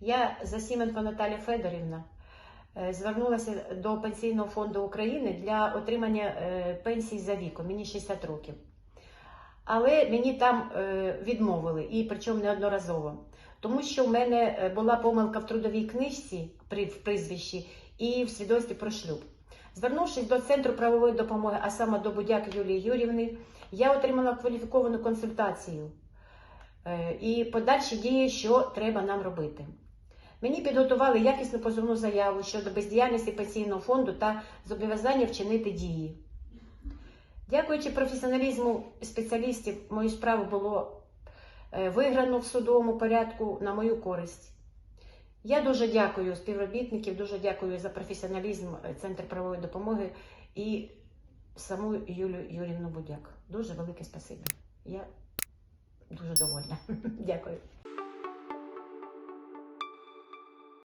Я Засіменко Наталя Федорівна е, звернулася до Пенсійного фонду України для отримання е, пенсії за віком. Мені 60 років. Але мені там е, відмовили, і причому неодноразово. Тому що в мене була помилка в трудовій книжці в прізвищі і в свідоцтві про шлюб. Звернувшись до Центру правової допомоги, а саме до Будяк Юлії Юрівни, я отримала кваліфіковану консультацію і подальші дії, що треба нам робити. Мені підготували якісну позовну заяву щодо бездіяльності пенсійного фонду та зобов'язання вчинити дії. Дякуючи професіоналізму спеціалістів, мою справу було е, виграно в судовому порядку на мою користь. Я дуже дякую співробітників, дуже дякую за професіоналізм е, Центр правової допомоги і саму Юлію Юрівну Будяк. Дуже велике спасибі. Я дуже довольна. Дякую.